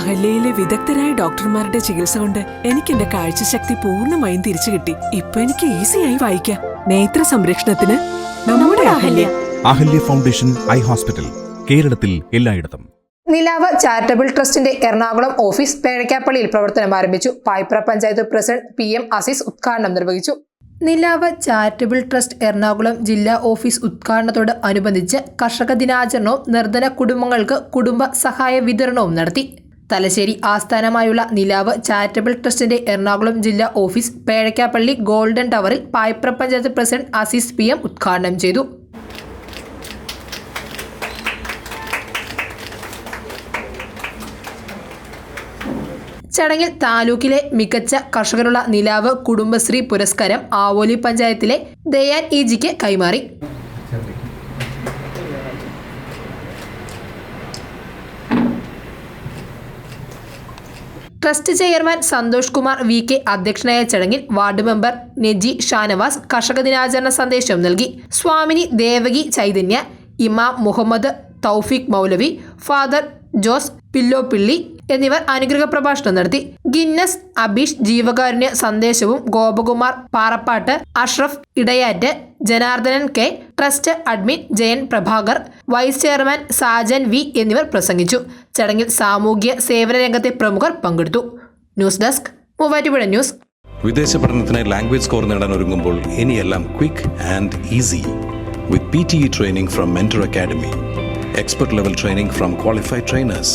അഹല്യയിലെ വിദഗ്ധരായ ഡോക്ടർമാരുടെ ചികിത്സ കൊണ്ട് എനിക്ക് എന്റെ കാഴ്ചശക്തി പൂർണമായും തിരിച്ചു കിട്ടി. ഇപ്പൊ എനിക്ക് ഈസിയായി വായിക്കാം. നേത്ര സംരക്ഷണത്തിന് നമ്മുടെ Ahalya. Ahalya foundation eye hospital കേരളത്തിൽ എല്ലായിടത്തും. നിലാവ് ചാരിറ്റബിൾ ട്രസ്റ്റിന്റെ എറണാകുളം ഓഫീസ് പേഴക്കാപ്പള്ളിയിൽ പ്രവർത്തനം ആരംഭിച്ചു. Payipra panchayat president P M Azeez ഉദ്ഘാടനം നിർവഹിച്ചു. നിലാവ് ചാരിറ്റബിൾ ട്രസ്റ്റ് എറണാകുളം ജില്ലാ ഓഫീസ് ഉദ്ഘാടനത്തോട് അനുബന്ധിച്ച് കർഷക ദിനാചരണവും നിർധന കുടുംബങ്ങൾക്ക് കുടുംബ സഹായ വിതരണവും നടത്തി. തലശ്ശേരി ആസ്ഥാനമായുള്ള നിലാവ് ചാരിറ്റബിൾ ട്രസ്റ്റിന്റെ എറണാകുളം ജില്ലാ ഓഫീസ് പേഴക്കാപ്പള്ളി ഗോൾഡൻ ടവറിൽ Payipra panchayat president Azeez P M ഉദ്ഘാടനം ചെയ്തു. ചടങ്ങിൽ താലൂക്കിലെ മികച്ച കർഷകരുള്ള നിലാവ് കുടുംബശ്രീ പുരസ്കാരം ആവോലി പഞ്ചായത്തിലെ ദയാൻ ഈജിക്ക് കൈമാറി. Trust chairman Santhosh Kumar V K അധ്യക്ഷനായ ചടങ്ങിൽ വാർഡ് മെമ്പർ നെജി ഷാനവാസ് കർഷക ദിനാചരണ സന്ദേശം നൽകി. സ്വാമിനി ദേവകി ചൈതന്യ ഇമാം മുഹമ്മദ് തൗഫീഖ് മൗലവി ഫാദർ ജോസ് പില്ലോപ്പിള്ളി എന്നിവർ അനുഗ്രഹ പ്രഭാഷണം നടത്തി. ഗിന്നസ് അബീഷ് ജീവകാരുണ്യ സന്ദേശവും Gopakumar Parappattu Ashraf Edayattu Janardhanan K trust admin Jayan Prabhakar vice chairman Sajan V എന്നിവർ പ്രസംഗിച്ചു. ചടങ്ങിൽ സാമൂഹ്യ സേവന രംഗത്തെ പ്രമുഖർ പങ്കെടുത്തു. News desk Muvattupuzha news. വിദേശ പഠനത്തിന് ലാംഗ്വേജ് സ്കോർ നേടാൻ ഒരുങ്ങുമ്പോൾ ഇനിയെല്ലാം quick and easy. With P T E training from Mentor Academy expert level training from qualified trainers.